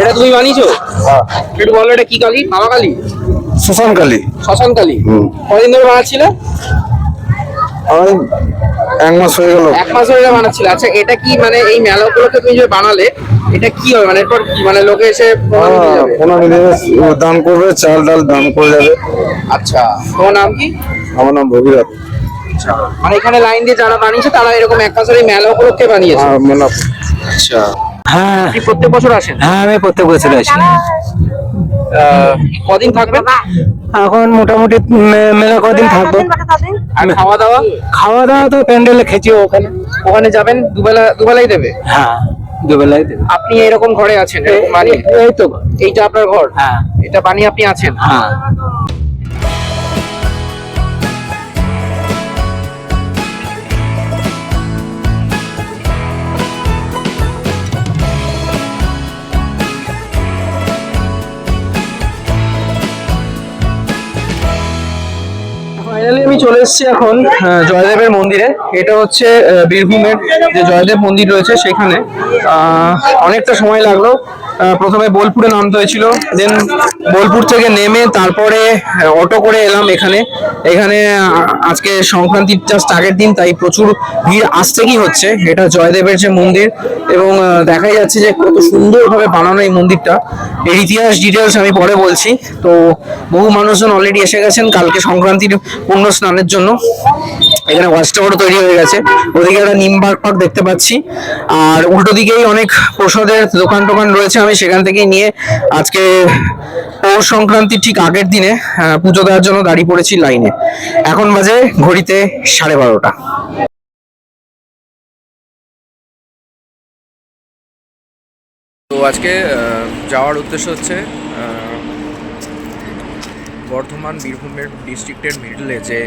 এটা তুমি বানিয়েছো? একটু বলো এটা কি কালী? মামা কালী? শ্মশান কালী। শ্মশান কালী। হুম। কদিন ধরে বানাচ্ছিলে? আমি এক মাস হয়ে গেল। এক মাস ধরে বানাচ্ছিলে। আচ্ছা এটা কি মানে এই মেলা উপলক্ষে তুমি যে বানালে এটা কি হবে? মানে এরপর কি? মানে লোকে এসে প্রমাণ দিয়ে দান করবে চাল ডাল দান করে যাবে। আচ্ছা তোমার নাম কি? আমার নাম ভগীরথ। মানে এখানে লাইন দিয়ে যারা বানিয়েছে তারা এরকম এক মাসের এই মেলা উপলক্ষে বানিয়েছে আচ্ছা। হ্যাঁ। আপনি প্রত্যেক বছর আসেন? হ্যাঁ আমি প্রত্যেক বছর আসি। কদিন থাকবেন? এখন মোটামুটি মেলা কদিন থাকব। আর খাওয়া দাওয়া খাওয়া দাওয়া তো প্যান্ডেলে খেয়েছি ওখানে। ওখানে যাবেন? দুবেলা দুবেলাই দেবে? হ্যাঁ দুবেলায় দেবে। আপনি এরকম ঘরে আছেন বানিয়ে এই তো। এইটা আপনার ঘর? হ্যাঁ। এটা বানিয়ে আপনি আছেন? হ্যাঁ। চলে এসেছি এখন জয়দেবের মন্দিরে। এটা হচ্ছে বীরভূমের যে জয়দেব মন্দির রয়েছে সেখানে। অনেকটা সময় লাগল। প্রথমে বোলপুরে নামতে হয়েছিল। দেন বোলপুর থেকে নেমে তারপরে অটো করে এলাম এখানে। এখানে আজকে সংক্রান্তির জাস্ট আগের দিন, তাই প্রচুর ভিড় আসতে কি হচ্ছে, এটা জয়দেবের যে মন্দির। এবং দেখাই যাচ্ছে যে কত সুন্দরভাবে বানানো এই মন্দিরটা। এর ইতিহাস ডিটেলস আমি পরে বলছি। তো বহু মানুষজন অলরেডি এসে গেছেন কালকে সংক্রান্তির পূর্ণ স্নানের জন্য। এখানে ওয়াচ টাওয়ারও তৈরি হয়ে গেছে। ওদিকে একটা নিম পার্ক দেখতে পাচ্ছি। আর উল্টো দিকেই অনেক প্রসাদের দোকান টোকান রয়েছে। আমি সেখান থেকেই নিয়ে আজকে পৌষ সংক্রান্তির ঠিক আগের দিনে পুজো দেওয়ার জন্য দাঁড়িয়ে পড়েছি লাইনে। এখন বাজে ঘড়িতে সাড়ে বারোটা। তো আজকে যাওয়ার উদ্দেশ্য হচ্ছে বর্ধমান বীরভূমের ডিস্ট্রিক্টের মিডলে যে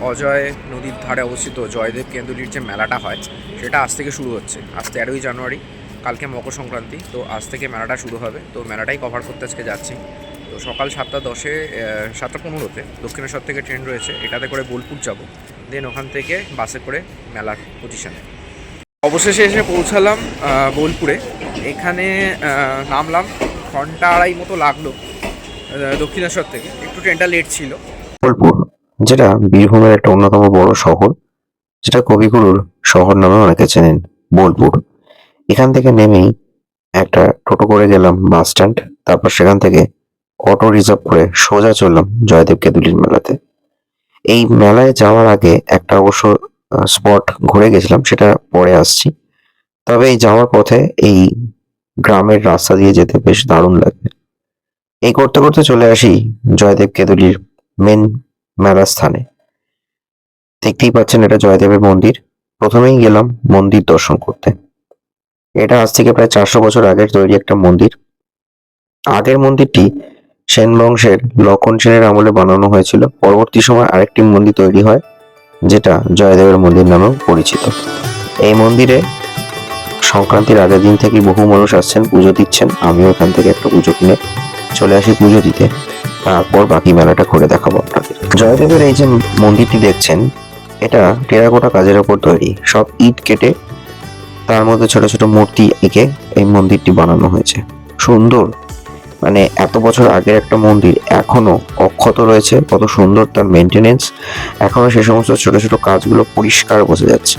অজয় নদীর ধারে অবস্থিত জয়দেব কেন্দুলির যে মেলাটা হয়, সেটা আজ থেকে শুরু হচ্ছে। আজ তেরোই জানুয়ারি, কালকে মকর সংক্রান্তি, তো আজ থেকে মেলাটা শুরু হবে। তো মেলাটাই কভার করতে আজকে যাচ্ছি। তো সকাল সাতটা দশে সাতটা পনেরোতে দক্ষিণেশ্বর থেকে ট্রেন রয়েছে, এটাতে করে বোলপুর যাব। দেন ওখান থেকে বাসে করে মেলার পজিশনে অবশেষে এসে পৌঁছালাম বোলপুরে। এখানে নামলাম, ঘণ্টা আড়াই মতো লাগল দক্ষিণেশ্বর থেকে। একটু ট্রেনটা লেট ছিল। বোলপুর। যেটা বীরভূমের একটা অন্যতম বড় শহর, যেটা কবিগুরুর শহর নামে অনেকে চেনেন, বোলপুর। এখান থেকে নেমেই একটা টোটো করে গেলাম বাস স্ট্যান্ড তারপর সেখান থেকে অটো রিজার্ভ করে সোজা চললাম জয়দেব কেদুলির মেলাতে। এই মেলায় যাওয়ার আগে একটা অবশ্য স্পট ঘুরে গেছিলাম, সেটা পরে আসছি। তবে এই যাওয়ার পথে এই গ্রামের রাস্তা দিয়ে যেতে বেশ দারুণ লাগবে এই করতে করতে চলে আসি জয়দেব কেদুলির মেন মেলার স্থানে। দেখতেই পাচ্ছেন এটা জয়দেবের মন্দির। প্রথমেই গেলাম মন্দির দর্শন করতে। এটা আজ থেকে প্রায় চারশো বছর আগের তৈরি একটা মন্দির। আগের মন্দিরটি সেন বংশের লক্ষণ সেনের আমলে বানানো হয়েছিল। পরবর্তী সময় আরেকটি মন্দির তৈরি হয়, যেটা জয়দেবের মন্দির নামেও পরিচিত। এই মন্দিরে সংক্রান্তির আগের দিন থেকে বহু মানুষ আসছেন, পুজো দিচ্ছেন। আমিও এখান থেকে একটা পুজো কিনে চলে আসি পুজো দিতে। তারপর বাকি মেলাটা ঘুরে দেখাবো আপনাদের। জয়দেবের এই যে মন্দিরটি দেখছেন, এটা টেরাকোটা কাজের ওপর তৈরি। সব ইট কেটে তার মধ্যে ছোট ছোট মূর্তি এঁকে এই মন্দিরটি বানানো হয়েছে। সুন্দর। মানে এত বছর আগের একটা মন্দির, এখনও অক্ষত রয়েছে, কত সুন্দর তার মেনটেনেন্স এখনও সে সমস্ত ছোট ছোট কাজগুলো পরিষ্কার বোঝা যাচ্ছে।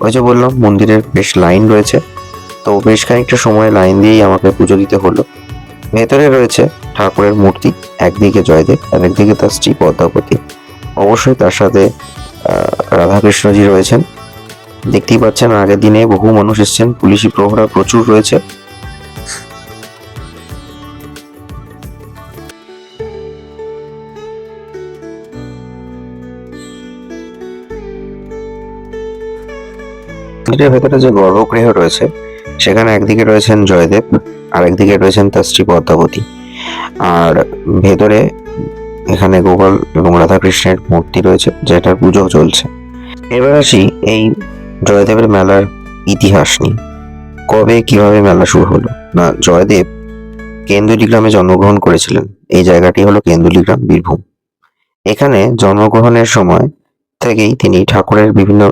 ওই যে বললাম, মন্দিরের বেশ লাইন রয়েছে। তো বেশ খানিকটা সময় লাইন দিয়েই আমাকে পুজো দিতে হলো। ভেতরে রয়েছে ঠাকুরের মূর্তি, একদিকে জয়দেব আর একদিকে তার স্ত্রী পদ্মাবতী। অবশ্যই তার সাথে রাধাকৃষ্ণজি রয়েছেন। দেখতেই পাচ্ছেন আগের দিনে বহু মানুষ এসেছেন, পুলিশি প্রহরা প্রচুর রয়েছে। ভেতরে যে গর্ভগৃহ রয়েছে, সেখানে একদিকে রয়েছেন জয়দেব আর একদিকে রয়েছেন তার স্ত্রী পদ্মাবতী। আর ভেতরে এখানে গোপাল এবং রাধাকৃষ্ণের মূর্তি রয়েছে, যেটার পুজো চলছে। এবার আসি এই জয়দেবের মেলার ইতিহাস নিয়ে। কবে, কীভাবে মেলা শুরু হলো? না, জয়দেব কেন্দুলি গ্রামে জন্মগ্রহণ করেছিলেন। এই জায়গাটি হলো কেন্দুলি গ্রাম, বীরভূম। এখানে জন্মগ্রহণের সময় থেকেই তিনি ঠাকুরের বিভিন্ন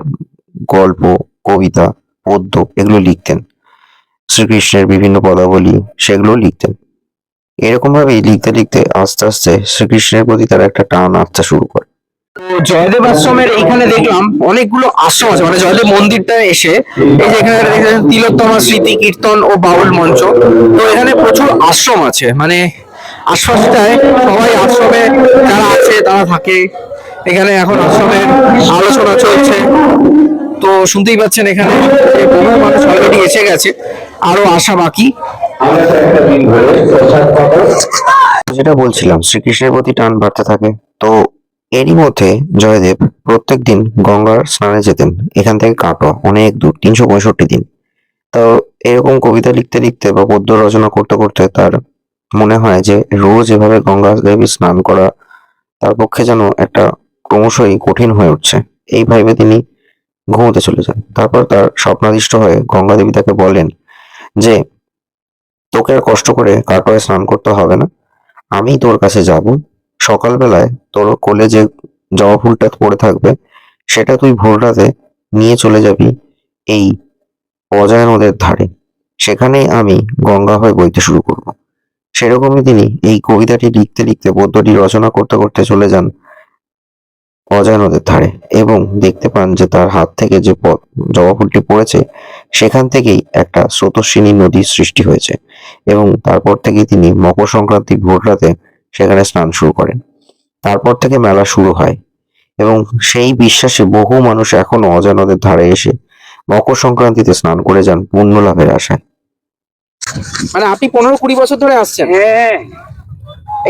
গল্প, কবিতা, পদ্য এগুলো লিখতেন। শ্রীকৃষ্ণের বিভিন্ন পদাবলী সেগুলো লিখতেন। এরকম ভাবেই লিখতে লিখতে আস্তে আস্তে শ্রীকৃষ্ণের প্রতি তার একটা টান আসতে শুরু করে। জয়দেব আশ্রমের এইখানে দেখলাম অনেকগুলো আশ্রম আছে মানে জয়দেব মন্দিরটা এসে এই যে এখানে দেখছেন তিলোত্তমা স্মৃতি, কীর্তন ও বাউল মঞ্চ। তো এখানে প্রচুর আশ্রম আছে মানে আশপাশটায় সবাই আশ্রমে যারা আছে তারা থাকে। এখানে এখন আশ্রমের আলোচনা চলছে। তো শুনতেই পাচ্ছেন এখানে মানুষ অলরেডি এসে গেছে, আরও আশা বাকি। যেটা বলছিলাম, শ্রীকৃষ্ণের প্রতি টান বাড়তে থাকে। তো এরই মধ্যে জয়দেব প্রত্যেক দিন গঙ্গার স্নানে যেতেন, এখান থেকে কাটো, অনেক দূর, তিনশো পঁয়ষট্টি দিন। তো এরকম কবিতা লিখতে লিখতে বা পদ্য রচনা করতে করতে তার মনে হয় যে রোজ এভাবে গঙ্গা দেবী স্নান করা তার পক্ষে যেন একটা ক্রমশই কঠিন হয়ে উঠছে। এই ভাবে তিনি ঘুমোতে চলে যান। তারপর তার স্বপ্নাদিষ্ট হয়ে গঙ্গা দেবী তাকে বলেন যে, তোকে আর কষ্ট করে কাটোয় স্নান করতে হবে না। আমি তোর কাছে যাব। সকালবেলায় তোর কোলে যে জবা ফুলটা পড়ে থাকবে, সেটা তুই ভোর রাতে নিয়ে চলে যাবি এই অজয় নদের ধারে। সেখানেই আমি গঙ্গা হয়ে বইতে শুরু করব। সেরকমই তিনি এই কবিতাটি লিখতে লিখতে পদ্যটি রচনা করতে করতে চলে যান অজয় নদের ধারে এবং দেখতে পান যে তার হাত থেকে যে প- জবা ফুলটি পড়েছে সেখান থেকেই একটা স্রোতস্বিনী নদীর সৃষ্টি হয়েছে এবং তারপর থেকে তিনি মকর সংক্রান্তি ভোর রাতে সেখানে স্নান শুরু করেন। তারপর থেকে মেলা শুরু হয় এবং সেই বিশ্বাসে বহু মানুষ এখনও অজয় নদের ধারে এসে মকর সংক্রান্তিতে স্নান করে যান পুণ্য লাভের আশায়। মানে আপনি পনেরো কুড়ি বছর ধরে আসছেন?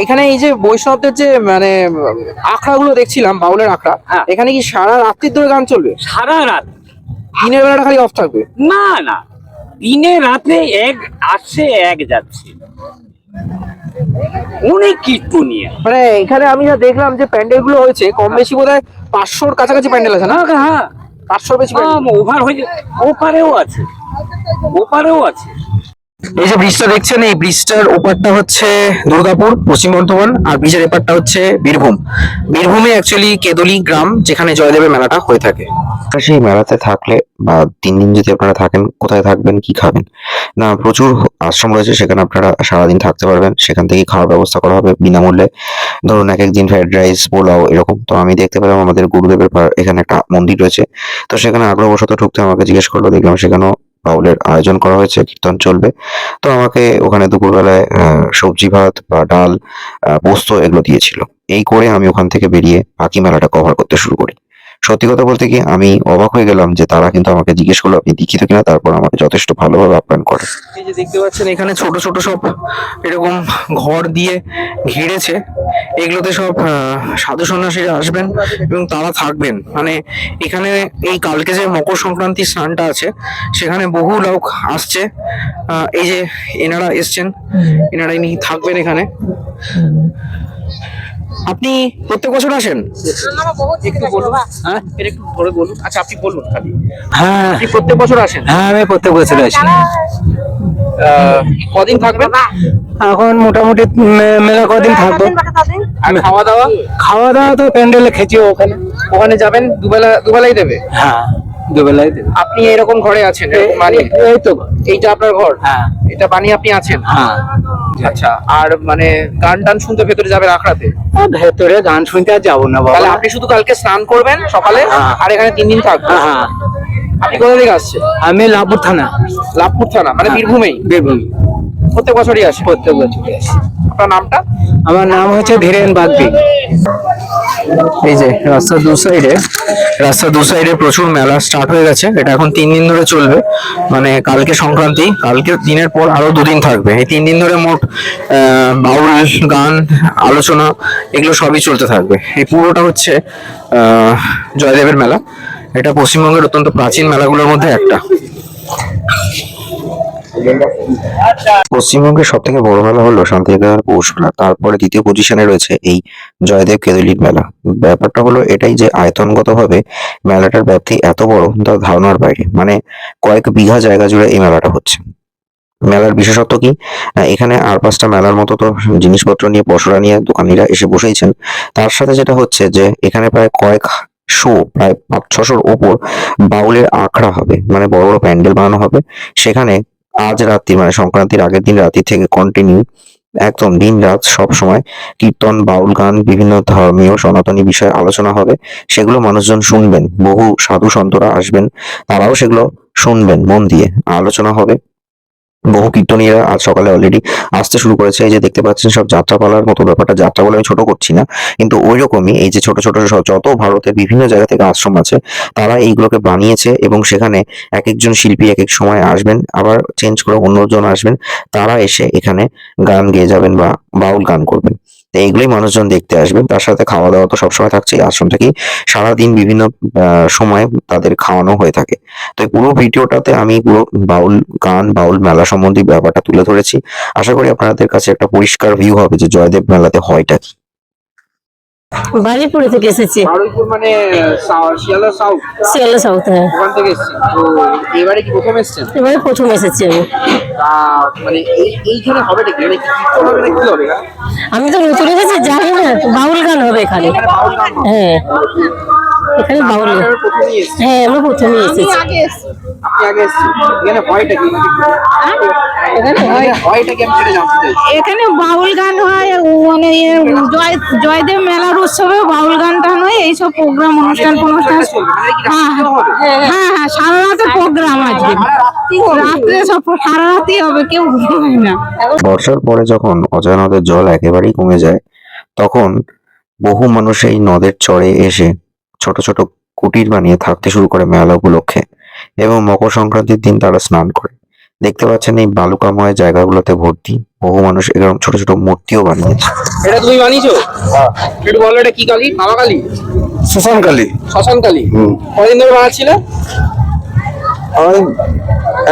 এখানে এই যে বৈষ্ণবদের যে মানে আখড়া গুলো দেখছিলাম বাউলের আখড়া হ্যাঁ। এখানে কি সারা রাত্রির ধরে গান চলবে? সারা রাত। দিনের বেলাটা খালি অফ থাকবে? না না। দিনে রাতে এক আসছে এক যাচ্ছে। অনেক কীর্তনিয়া মানে এখানে আমি যা দেখলাম যে প্যান্ডেলগুলো হয়েছে কম বেশি বোধ হয় পাঁচশোর কাছাকাছি প্যান্ডেল আছে না? হ্যাঁ হ্যাঁ। পাঁচশোর বেশি ওভার হয়ে ওপারেও আছে। ওপারেও আছে। এই যে ব্রিজটা দেখছেন, এই ব্রিজটার ওপারটা হচ্ছে দুর্গাপুর, পশ্চিম বর্ধমান, আর ব্রিজের এপারটা হচ্ছে বীরভূম। বীরভূমে অ্যাকচুয়ালি কেদলি গ্রাম, যেখানে জয়দেবের মেলাটা হয়ে থাকে। সেই মেলাতে থাকলে বা তিন দিন যদি আপনারা থাকেন, কোথায় থাকবেন, কি খাবেন? না, প্রচুর আশ্রম রয়েছে, সেখানে আপনারা সারাদিন থাকতে পারবেন। সেখান থেকে খাওয়ার ব্যবস্থা করা হবে বিনামূল্যে। ধরুন, এক একদিন ফ্রাইড রাইস পোলাও, এরকম। তো আমি দেখতে পেলাম, আমাদের গুরুদেবের এখানে একটা মন্দির রয়েছে। তো সেখানে আগ্রহবশত ঢুকতে আমাকে জিজ্ঞেস করল, দেখলাম সেখানেও বাউলের আয়োজন করা হয়েছে, কীর্তন চলবে। তো আমাকে ওখানে দুপুরবেলায় সবজি ভাত বা ডাল পোস্ত এগুলো দিয়েছিল। এই করে আমি ওখান থেকে বেরিয়ে বাকি মেলাটা কভার করতে শুরু করি। সত্যি কথা বলতে কি আমি অবাক হয়ে গেলাম যে তারা কিন্তু আমাকে জিজ্ঞেস করল আপনি দীক্ষিত কিনা? তারপর আমাকে যথেষ্ট ভালোভাবে আপ্যায়ন করে। এই যে দেখতে পাচ্ছেন এখানে ছোট ছোট সব এরকম ঘর দিয়ে ঘিরেছে। এগুলোতে সব সাধু সন্ন্যাসীরা আসবেন এবং তারা থাকবেন। মানে এখানে এই কালকে যে মকর সংক্রান্তি স্নানটা আছে সেখানে বহু লোক আসছে। এই যে এনারা এসছেন এনারা ইনি থাকবেন এখানে। আপনি প্রত্যেক বছর আসেন? হ্যাঁ এর একটু ধরে বলুন। আচ্ছা আপনি বলুন খালি। হ্যাঁ। আপনি প্রত্যেক বছর আসেন? হ্যাঁ আমি প্রত্যেক বছর আসি। আহ, কদিন থাকবেন? এখন মোটামুটি মেলা কদিন থাকব। আর খাওয়া দাওয়া খাওয়া দাওয়া তো প্যান্ডেলে খেয়েছি ওখানে। ওখানে যাবেন? দুবেলা দুবেলাই দেবে? হ্যাঁ দুবেলায় দেবে। আপনি এরকম ঘরে আছেন এই তো। এইটা আপনার ঘর? হ্যাঁ। এটা বানিয়ে আপনি আছেন? হ্যাঁ। আচ্ছা আর মানে গান টান শুনতে ভেতরে যাবেন আখড়াতে ভেতরে গান শুনতে আর যাব না তাহলে আপনি শুধু কালকে স্নান করবেন সকালে হ্যাঁ। আর এখানে তিন দিন থাকবেন? হ্যাঁ হ্যাঁ। আপনি কোথা থেকে আসছেন? আমি লাভপুর থানা। লাভপুর থানা মানে বীরভূমেই? বীরভূম। প্রত্যেক বছরই আসে? প্রত্যেক বছর আসে। আপনার নামটা? আমার নাম হচ্ছে ধীরেন বাগদি। এই যে রাস্তার দু সাইডে রাস্তার দু সাইডে প্রচুর মেলা স্টার্ট হয়ে গেছে। এটা এখন তিন দিন ধরে চলবে। মানে কালকে সংক্রান্তি কালকে দিনের পর আরও দুদিন থাকবে। এই তিন দিন ধরে মোট বাউল, গান, আলোচনা, এগুলো সবই চলতে থাকবে। এই পুরোটা হচ্ছে জয়দেবের মেলা। এটা পশ্চিমবঙ্গের অত্যন্ত প্রাচীন মেলাগুলোর মধ্যে একটা। পশ্চিমবঙ্গের সব থেকে বড় মেলা হলো শান্তিনিকেতনের পৌষ মেলা তারপরে দ্বিতীয় পজিশনে রয়েছে এই জয়দেব কেদলির মেলা। ব্যাপারটা হলো এটাই যে আয়তনগতভাবে মেলাটার ব্যাপ্তি এত বড় তা ধারণার বাইরে। মানে কয়েক বিঘা জায়গা জুড়ে এই মেলাটা হচ্ছে। মেলার বিশেষত্ব কি? এখানে আর পাঁচটা মেলার মতো তো জিনিসপত্র নিয়ে পসরা নিয়ে দোকানিরা এসে বসেইছেন। তার সাথে যেটা হচ্ছে যে এখানে প্রায় কয়েক শো, প্রায় পাঁচ ছশোর ওপর বাউলের আখড়া হবে মানে বড় বড় প্যান্ডেল বানানো হবে। সেখানে আজ রাত্রি মানে সংক্রান্তির আগের দিন রাত্রি থেকে কন্টিনিউ একদম দিন রাত সব সময় কীর্তন, বাউল গান, বিভিন্ন ধর্মীয় সনাতনী বিষয়ে আলোচনা হবে। সেগুলো মানুষজন শুনবেন। বহু সাধু সন্তরা আসবেন, তারাও সেগুলো শুনবেন মন দিয়ে। আলোচনা হবে। বহু কীর্তনীরা আজ সকালে অলরেডি আসতে শুরু করেছে। এই যে দেখতে পাচ্ছেন, সব যাত্রাপালার মতো ব্যাপারটা। যাত্রা বলে আমি ছোট করছি না, কিন্তু ওই রকমই এই যে ছোট ছোট যত ভারতে বিভিন্ন জায়গা থেকে আশ্রম আছে, তারা এইগুলোকে বানিয়েছে এবং সেখানে এক একজন শিল্পী এক এক সময় আসবেন, আবার চেঞ্জ করে অন্যজন আসবেন। তারা এসে এখানে গান গেয়ে যাবেন বা বাউল গান করবেন। তো এইগুলোই মানুষজন দেখতে আসবে। তার সাথে খাওয়া দাওয়া তো সবসময় থাকছে এই আশ্রম থেকেই সারাদিন বিভিন্ন সময় তাদের খাওয়ানো হয়ে থাকে। তো পুরো ভিডিওটাতে আমি পুরো বাউল গান, বাউল মেলা সম্বন্ধে ব্যাপারটা তুলে ধরেছি। আশা করি আপনাদের কাছে একটা পরিষ্কার ভিউ হবে যে জয়দেব মেলাতে হয়টা কি। বাড়িপুরে থেকে এসেছি। বারুইপুর মানে শিয়ালদা সাউথ শিয়ালদা সাউথ হ্যাঁ। ওখান থেকে এসেছি তো এবারে কি প্রথম এসেছেন? এবারে প্রথম এসেছি আমি। মানে এই এইখানে হবে কি? মানে কি হবে না কি হবে? আমি তো নতুন এসেছি জানি না। বাউল গান হবে এখানে। হ্যাঁ। এখানে বাউল হ্যাঁ আমরা প্রথমে এসেছি। এখানে হয় বাউল গান হয় মানে জয় জয়দেব মেলার উৎসবে বাউল গান টান হয় এইসব প্রোগ্রাম অনুষ্ঠান অনুষ্ঠান হ্যাঁ হ্যাঁ হ্যাঁ। হ্যাঁ সারা রাতের প্রোগ্রাম আজকে। রাত্রে সব সারা রাতই হবে কেউ ঘুমায় না। বর্ষার পরে যখন অজয় নদের জল একেবারেই কমে যায় তখন বহু মানুষ এই নদের চড়ে এসে ছোট ছোট কুটির বানিয়ে থাকতে শুরু করে মেলা উপলক্ষে এবং মকর সংক্রান্তির দিন তারা স্নান করে। দেখতে পাচ্ছেন এই বালুকাময় জায়গাগুলোতে ভর্তি। বহু মানুষ এরকম ছোট ছোট মূর্তিও বানিয়েছে এটা তুমি বানিয়েছো? একটু বলো এটা কি কালী? বাবা কালী? শ্মশান কালী। শ্মশান কালী। হুম। কদিন ধরে বানাচ্ছিলে? আমি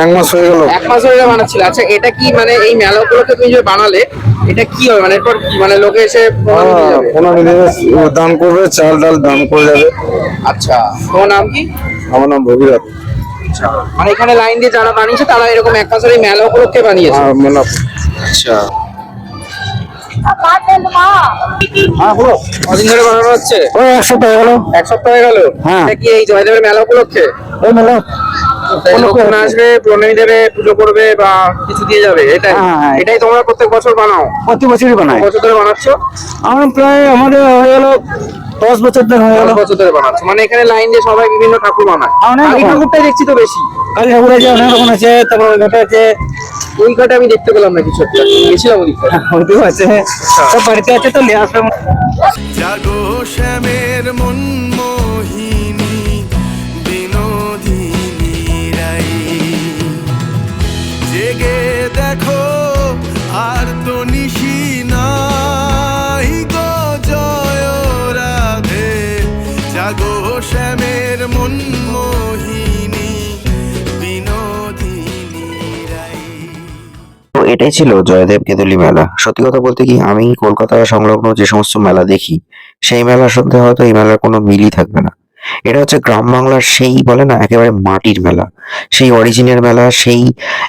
এক মাস হয়ে গেল। এক মাস ধরে বানাচ্ছিলে আচ্ছা এটা কি মানে এই মেলা উপলক্ষে তুমি যে বানালে এটা কি হবে? মানে এরপর কি? মানে লোকে এসে প্রণাম নিয়ে যাবে? ওনার দান করবে চাল ডাল দান করে যাবে। আচ্ছা তোমার নাম কি? আমার নাম ভগীরথ। মানে এখানে লাইন দিয়ে যারা বানিয়েছে তারা এরকম এক মাসের এই মেলা উপলক্ষে বানিয়েছে? আর মানে আচ্ছা। কদিন ধরে বানানো হচ্ছে? ওই এক সপ্তাহ গেল এক সপ্তাহ হয়ে গেল? হ্যাঁ। এটা কি এই জয়দেবের মেলা উপলক্ষে ওই মেলা। লোকজন আসবে প্রণামী দেবে পুজো করবে বা কিছু দিয়ে যাবে এটাই। হ্যাঁ, হ্যাঁ। এটাই তোমরা প্রত্যেক বছর বানাও। প্রতি বছরই বানায় বছর ধরে বানাচ্ছ? আমার প্রায় আমাদের হয়ে গেল দশ বছর ধরে হয়ে গেল। বছর ধরে বানাচ্ছ। মানে এখানে লাইন দিয়ে সবাই বিভিন্ন ঠাকুর বানায়। অনেক কালী রকম। ঠাকুরটাই দেখছি তো বেশি। কালী ঠাকুর আছে অনেক রকম আছে তারপর ওই ঘাটে আছে। ওই ঘাটে আমি দেখতে পেলাম না কিছু একটা। গেছিলাম ওদিক থেকে। ওইটিও আছে। সব বাড়িতে আছে তো নিয়ে আসবে। জাগো শ্যামের মন দেখো, আর তো নিশি নাই গো জয় রাধে। জাগো শ্যামের মন এটাই ছিল জয়দেব কেতুলি মেলা। সত্যি কথা বলতে কি, আমি কলকাতা সংলগ্ন যে সমস্ত মেলা দেখি, সেই মেলার সাথে হয়তো এই মেলার কোনো মিলই থাকবে না। এটা হচ্ছে গ্রাম বাংলার সেই বলে না, একেবারে মাটির মেলা। সেই অরিজিনের মেলা, সেই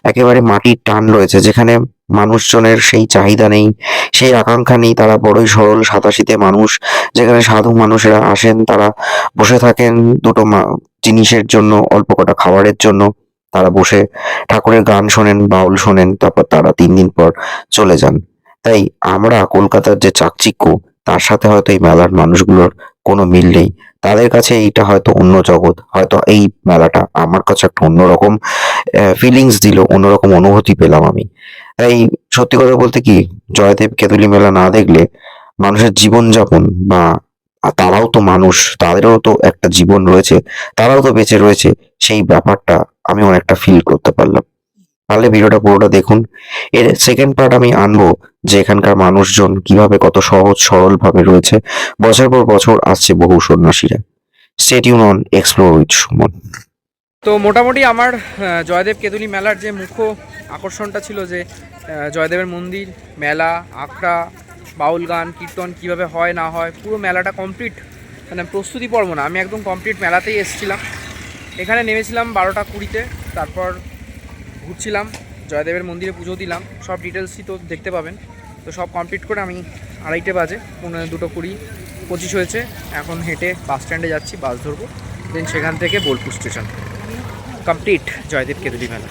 একেবারে মাটির টান রয়েছে, যেখানে মানুষজনের সেই চাহিদা নেই, সেই আকাঙ্ক্ষা নেই, তারা বড়ই সরল সাতাশিতে মানুষ। যেখানে সাধু মানুষেরা আসেন, তারা বসে থাকেন দুটো জিনিসের জন্য, অল্প কটা খাবারের জন্য। তারা বসে ঠাকুরের গান শোনেন, বাউল শোনেন, তারপর তারা তিন দিন পর চলে যান। তাই আমরা কলকাতার যে চাকচিক্য, তার সাথে হয়তো এই মেলার মানুষগুলোর কোনো মিল নেই। তাদের কাছে এইটা হয়তো অন্য জগৎ, হয়তো এই মেলাটা আমার কাছে একটা অন্যরকম ফিলিংস দিল, অন্যরকম অনুভূতি পেলাম আমি। তাই সত্যি কথা বলতে কি, জয়দেব কেতুলি মেলা না দেখলে মানুষের জীবনযাপন বা তারাও তো মানুষ, তাদেরও তো একটা জীবন রয়েছে, তারাও তো বেঁচে রয়েছে, সেই ব্যাপারটা আমি অনেকটা ফিল করতে পারলাম। তাহলে ভিডিওটা পুরোটা দেখুন। এর সেকেন্ড পার্ট আমি আনব যে এখানকার মানুষজন কীভাবে কত সহজ সরল ভাবে রয়েছে বছর পর বছর আসছে বহু সন্ন্যাসীরা। স্টেডিউন অন এক্সপ্লোর উইথ সুমন তো মোটামুটি আমার জয়দেব কেতুলি মেলার যে মুখ্য আকর্ষণটা ছিল যে জয়দেবের মন্দির, মেলা, আখড়া, বাউল গান, কীর্তন কীভাবে হয়, না হয়, পুরো মেলাটা কমপ্লিট মানে প্রস্তুতি পর্ব না, আমি একদম কমপ্লিট মেলাতেই এসেছিলাম। এখানে নেমেছিলাম বারোটা কুড়িতে, তারপর ঘুরছিলাম, জয়দেবের মন্দিরে পুজো দিলাম, সব ডিটেলসই তো দেখতে পাবেন। তো সব কমপ্লিট করে আমি আড়াইটে বাজে পনেরো দুটো কুড়ি, পঁচিশ হয়েছে। এখন হেঁটে বাস স্ট্যান্ডে যাচ্ছি বাস ধরবো। দেন সেখান থেকে বোলপুর স্টেশন কমপ্লিট জয়দেব কেতুলি মেলা।